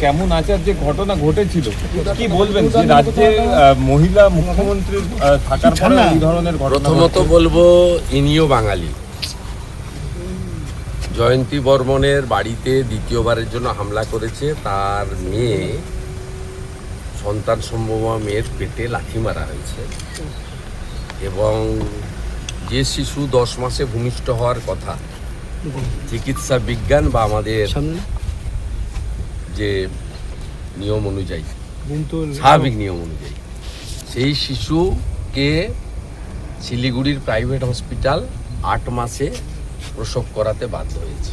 কেমন আচার যে ঘটনা ঘটেছিল? কি বলবেন? যে রাজ্যে মহিলা মুখ্যমন্ত্রীর থাকার পরে এই ধরনের ঘটনা প্রথমত বলব ইনিও বাঙালি। জয়ন্তী বর্মনের বাড়িতে দ্বিতীয়বারের জন্য হামলা করেছে তার মেয়ে। সন্তান সম্ভব মেয়ের পেটে লাথি মারা হয়েছে। এবং যে শিশু দশ মাসে ভূমিষ্ঠ হওয়ার কথা চিকিৎসা বিজ্ঞান বা আমাদের যে নিয়ম অনুযায়ী স্বাভাবিক নিয়ম অনুযায়ী সেই শিশুকে শিলিগুড়ির প্রাইভেট হসপিটাল আট মাসে প্রসব করাতে বাধ্য হয়েছে।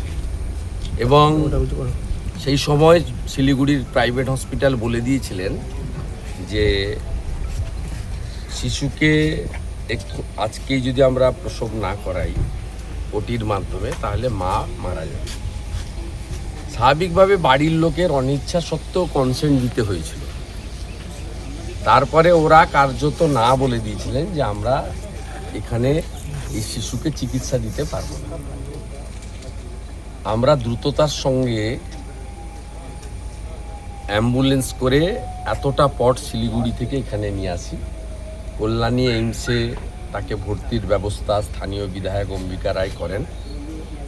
এবং সেই সময় শিলিগুড়ির প্রাইভেট হসপিটাল বলে দিয়েছিলেন যে শিশুকে একটু আজকেই যদি আমরা প্রসব না করাই ওটির মাধ্যমে তাহলে মা মারা যাবে। স্বাভাবিকভাবে বাড়ির লোকের অনিচ্ছা সত্ত্বেও কনসেন্ট দিতে হয়েছিল। তারপরে ওরা কার্যত না বলে দিয়েছিলেন যে আমরা এখানে এই শিশুকে চিকিৎসা দিতে পারব না। আমরা দ্রুততার সঙ্গে অ্যাম্বুলেন্স করে এতটা পট শিলিগুড়ি থেকে এখানে নিয়ে আসি। কল্যাণী এইমসে তাকে ভর্তির ব্যবস্থা স্থানীয় বিধায়ক অম্বিকা রায় করেন।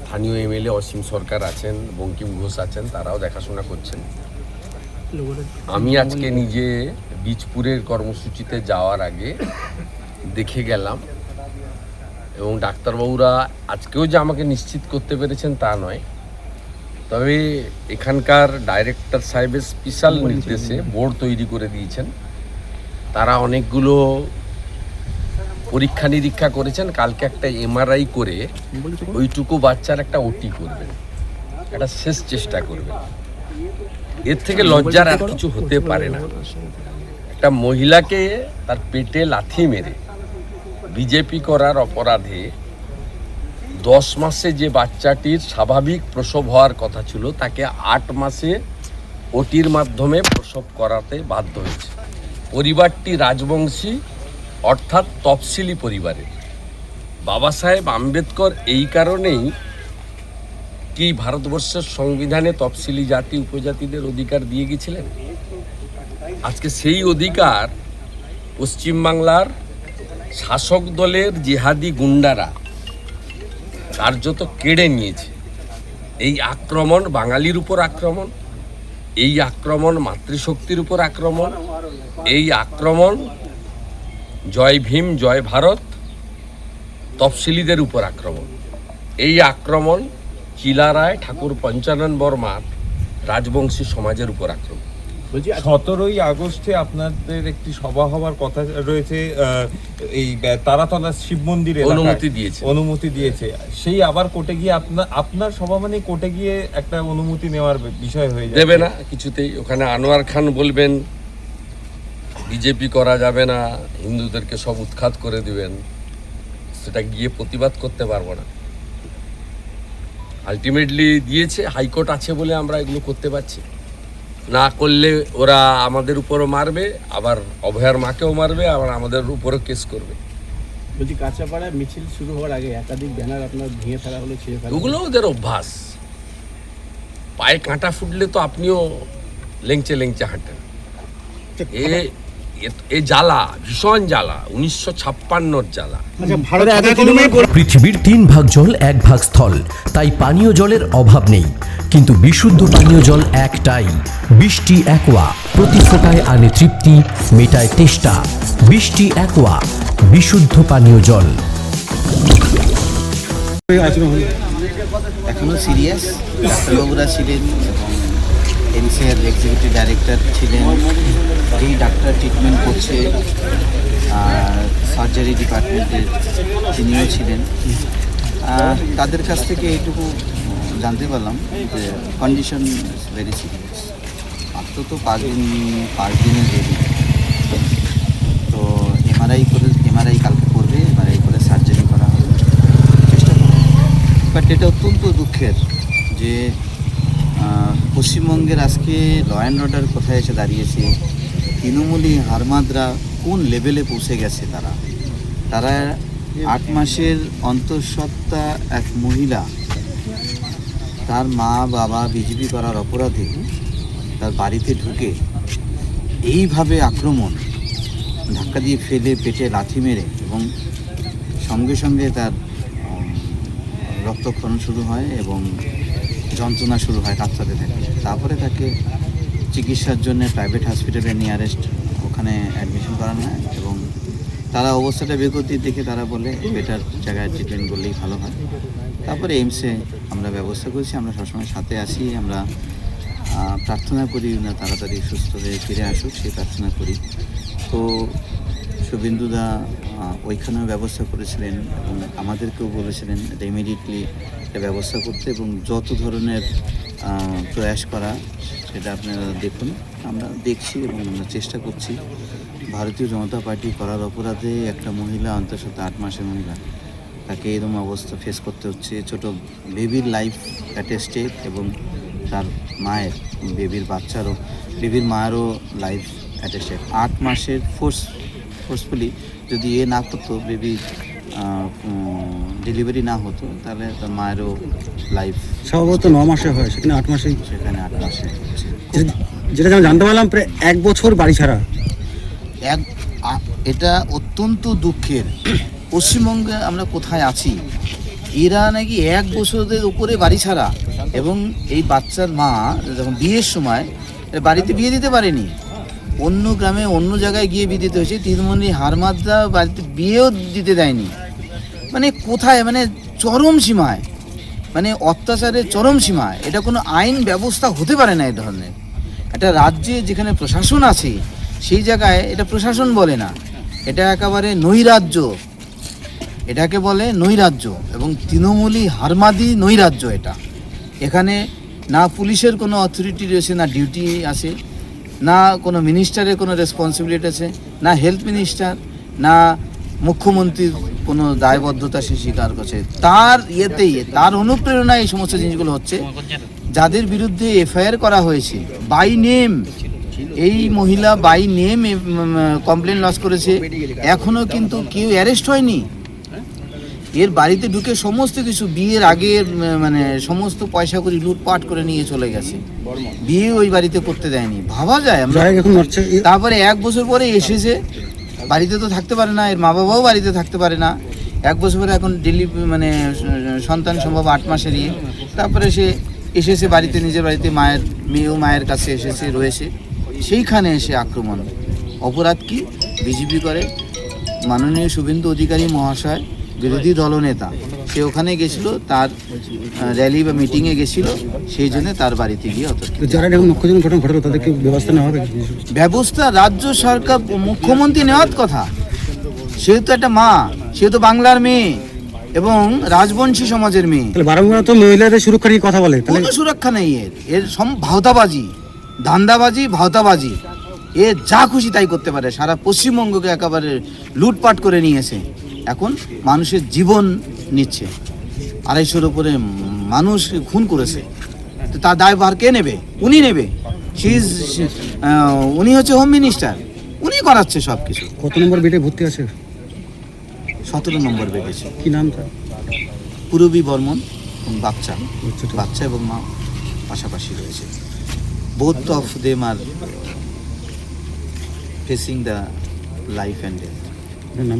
স্থানীয় এমএলএ অসীম সরকার আছেন, বঙ্কিম ঘোষ আছেন, তারাও দেখাশোনা করছেন। আমি আজকে নিজে বীজপুরের কর্মসূচিতে যাওয়ার আগে দেখে গেলাম এবং ডাক্তারবাবুরা আজকেও যে আমাকে নিশ্চিত করতে পেরেছেন তা নয়। তবে এখানকার ডাইরেক্টর সাহেবের স্পেশাল নির্দেশে বোর্ড তৈরি করে দিয়েছেন। তারা অনেকগুলো পরীক্ষা নিরীক্ষা করেছেন, কালকে একটা এমআরআই করে ওইটুকু বাচ্চার একটা ওটি করবেন। একটা শেষ চেষ্টা করবেন। এর থেকে লজ্জার আর কিছু হতে পারে না। একটা মহিলাকে তার পেটে লাথি মেরে বিজেপি করার অপরাধে দশ মাসে যে বাচ্চাটির স্বাভাবিক প্রসব হওয়ার কথা ছিল, তাকে আট মাসে ওটির মাধ্যমে প্রসব করাতে বাধ্য হয়েছে। পরিবারটি রাজবংশী অর্থাৎ তফসিলি পরিবারের। বাবা সাহেব আম্বেদকর এই কারণেই কি ভারতবর্ষের সংবিধানে তফসিলি জাতি, উপজাতিদের অধিকার দিয়ে গেছিলেন? আজকে সেই অধিকার পশ্চিমবাংলার শাসক দলের জিহাদি গুন্ডারা কার্যত কেড়ে নিয়েছে। এই আক্রমণ, বাঙালির উপর আক্রমণ, এই আক্রমণ, মাতৃশক্তির উপর আক্রমণ, এই আক্রমণ জয় ভীম জয় ভারত তফসিলিদের উপর আক্রমণ। এই আক্রমণ চিলারায় ঠাকুর পঞ্চানন বর্মার রাজবংশী সমাজের উপর আক্রমণ। সতেরোই আগস্টে আপনাদের একটি সভা হওয়ার কথা রয়েছে এই তারাতলা শিব মন্দির। অনুমতি দিয়েছে। অনুমতি দিয়েছে। সেই আবার কোর্টে গিয়ে আপনার আপনার সভা মানে কোর্টে গিয়ে একটা অনুমতি নেওয়ার বিষয় হয়ে যাবে। দেবে না কিছুতেই। ওখানে আনোয়ার খান বলবেন বিজেপি করা যাবে না হিন্দুদেরকে সব উৎখাত করে দিবেন সেটা গিয়ে প্রতিবাদ করতে পারব না। আলটিমেটলি দিয়েছে হাইকোর্ট আছে বলে আমরা এগুলো করতে পারছি। না করলে ওরা আমাদের উপরও মারবে আবার অভয়ার মাকেও মারবে আবার আমাদের উপরও কেস করবে। বলছি কাঁচাপাড়া মিছিল শুরু হওয়ার আগে একাধিক ব্যানার আপনার ভেঙে ফেলা হলো ছিঁড়ে ফেলা ওগুলো ওদের অভ্যাস। পায়ে কাঁটা ফুটলে তো আপনিও লেংচে লেংচে হাঁটেন। এ এ- জ্বালা ভীষণ জ্বালা উনিশশো ছাপ্পান্নর জ্বালা। পৃথিবীর তিন ভাগ জল এক ভাগ স্থল। তাই পানীয় জলের অভাব নেই। কিন্তু বিশুদ্ধ পানীয় জল একটাই। বৃষ্টি একোয়া প্রতি ফোটায় আনে তৃপ্তি মেটায় তেষ্টা। বৃষ্টি একোয়া বিশুদ্ধ পানীয় জল। এখনও সিরিয়াস? ডাক্তারবাবুরা ছিলেন এবং এমসিআর এক্সিকিউটিভ ডাইরেক্টর ছিলেন। যেই ডাক্তার ট্রিটমেন্ট করছে সার্জারি ডিপার্টমেন্টের তিনিও ছিলেন। তাদের কাছ থেকে এইটুকু জানতে পারলাম যে কন্ডিশন ভেরি সিরিয়াস মাত্র তো পাঁচ দিন, পাঁচ দিনের দেরি। তো এমআরআই করে এমআরআই কালকে করবে এমআরআই করে সার্জারি করা হবে। চেষ্টা করবে। বাট এটা অত্যন্ত দুঃখের যে পশ্চিমবঙ্গের আজকে ল অ্যান্ড অর্ডার কোথায় এসে দাঁড়িয়েছে তৃণমূলী হারমাদরা কোন লেভেলে পৌঁছে গেছে তারা? তারা আট মাসের অন্তঃসত্ত্বা এক মহিলা, তার মা, বাবা বিজেপি করার অপরাধে তার বাড়িতে ঢুকে এইভাবে আক্রমণ, ধাক্কা দিয়ে ফেলে পেটে লাথি মেরে এবং সঙ্গে সঙ্গে তার রক্তক্ষরণ শুরু হয় এবং যন্ত্রণা শুরু হয় কাতরাতে থাকে। তারপরে তাকে চিকিৎসার জন্য প্রাইভেট হসপিটালে নিয়ারেস্ট ওখানে অ্যাডমিশন করানো হয় এবং তারা অবস্থাটা বেগতির দেখে তারা বলে বেটার জায়গায় ট্রিটমেন্ট করলেই ভালো হয়। তারপরে এইমসে আমরা ব্যবস্থা করেছি, আমরা সবসময় সাথে আসি আমরা প্রার্থনা করি না তাড়াতাড়ি সুস্থ হয়ে ফিরে আসুক, সেই প্রার্থনা করি। তো শুভেন্দুদা ওইখানেও ব্যবস্থা করেছিলেন এবং আমাদেরকেও বলেছিলেন এটা ইমিডিয়েটলি ব্যবস্থা করতে এবং যত ধরনের প্রয়াস করা সেটা আপনারা দেখুন। আমরা দেখছি এবং আমরা চেষ্টা করছি। ভারতীয় জনতা পার্টি করার অপরাধে একটা মহিলা অন্তত আট মাসের মহিলা তাকে এরকম অবস্থা ফেস করতে হচ্ছে। ছোট বেবির লাইফ অ্যাট স্টেক এবং তার মায়ের বেবির বাচ্চারও বেবির মায়েরও লাইফ অ্যাট স্টেক আট মাসের ফোর্স ফোর্সফুলি যদি এ না করতো বেবি ডেলিভারি না হতো তাহলে তার মায়েরও লাইফ সম্ভবত ন মাসে হয় সেখানে আট মাসে সেখানে আট মাসে। যেটা- আমি জানতে পারলাম প্রায় এক বছর বাড়ি ছাড়া। এক এটা অত্যন্ত দুঃখের। পশ্চিমবঙ্গে আমরা কোথায় আছি? এরা নাকি এক বছরের উপরে বাড়ি ছাড়া। এবং এই বাচ্চার মা যখন বিয়ের সময় বাড়িতে বিয়ে দিতে পারেনি অন্য গ্রামে অন্য জায়গায় গিয়ে বিয়ে দিতে হয়েছে তিনমণি হারমাদরা বাড়িতে বিয়েও দিতে দেয়নি। মানে কোথায়? মানে চরম সীমায়। মানে অত্যাচারের চরম সীমায়। এটা কোনো আইন ব্যবস্থা হতে পারে না এই ধরনের। একটা রাজ্যে যেখানে প্রশাসন আছে, সেই জায়গায় এটা প্রশাসন বলে না। এটা একেবারে নৈরাজ্য। এটাকে বলে নৈরাজ্য এবং তৃণমূলী হারমাদি নৈরাজ্য এটা। এখানে না পুলিশের কোনো অথরিটি রয়েছে, না ডিউটি আছে, না কোনো মিনিস্টারের কোনো রেসপন্সিবিলিটি আছে, না হেলথ মিনিস্টার না মুখ্যমন্ত্রীর কোনো দায়বদ্ধতা সে স্বীকার করছে। তার ইয়েতেই তার অনুপ্রেরণায় এই সমস্ত জিনিসগুলো হচ্ছে। যাদের বিরুদ্ধে এফআইআর করা হয়েছে বাই নেম এই মহিলা বাই নেম কমপ্লেন লস করেছে। এখনও কিন্তু কেউ অ্যারেস্ট হয়নি। এর বাড়িতে ঢুকে সমস্ত কিছু বিয়ের আগে মানে সমস্ত পয়সা করে লুটপাট করে নিয়ে চলে গেছে। বিয়ে ওই বাড়িতে করতে দেয়নি। ভাবা যায় আমরা। এখন তারপরে এক বছর পরে এসেছে। বাড়িতে তো থাকতে পারে না, এর মা বাবাও বাড়িতে থাকতে পারে না। এক বছর এখন ডেলি মানে সন্তান সম্ভব আট মাসের নিয়ে। তারপরে সে এসেছে বাড়িতে, নিজের বাড়িতে, মায়ের, মেয়েও মায়ের কাছে এসেছে, রয়েছে। সেইখানে এসে আক্রমণ। অপরাধ কি? বিজেপি করে। মাননীয় শুভেন্দু অধিকারী মহাশয়, বিরোধী দলনেতা। সে ওখানে গেছিল তার র্যালি বা মিটিংয়ে গেছিল সেই জন্য তার বাড়িতে গিয়ে অত যারা মুখ্যজন ঘটনা ঘটলো তাদেরকে ব্যবস্থা নেওয়া হবে? ব্যবস্থা রাজ্য সরকার মুখ্যমন্ত্রী নেওয়ার কথা। সেহেতু একটা মা সেহেতু বাংলার মেয়ে এবং রাজবংশী সমাজের মেয়ে। বারংবার তো মহিলাদের সুরক্ষা নিয়ে কথা বলে? কোনো সুরক্ষা নেই এর। এর সম ভাওতাবাজি ধান্দাবাজি ভাওতাবাজি। এ যা খুশি তাই করতে পারে। সারা পশ্চিমবঙ্গকে একেবারে লুটপাট করে নিয়েছে। এখন মানুষের জীবন নিচ্ছে। আড়াইশোর উপরে মানুষ খুন করেছে। তো তার দায়ভার কে নেবে? উনি নেবে। আহ, উনি হচ্ছে হোম মিনিস্টার উনি করাচ্ছে সব কিছু কত নম্বর বেডে ভর্তি আছে? সতেরো নম্বর বেড়েছে কি নাম তার? পুরবী বর্মন বাচ্চা। আচ্ছা, বাচ্চা এবং মা পাশাপাশি রয়েছে। Both of them are facing the life and death নাম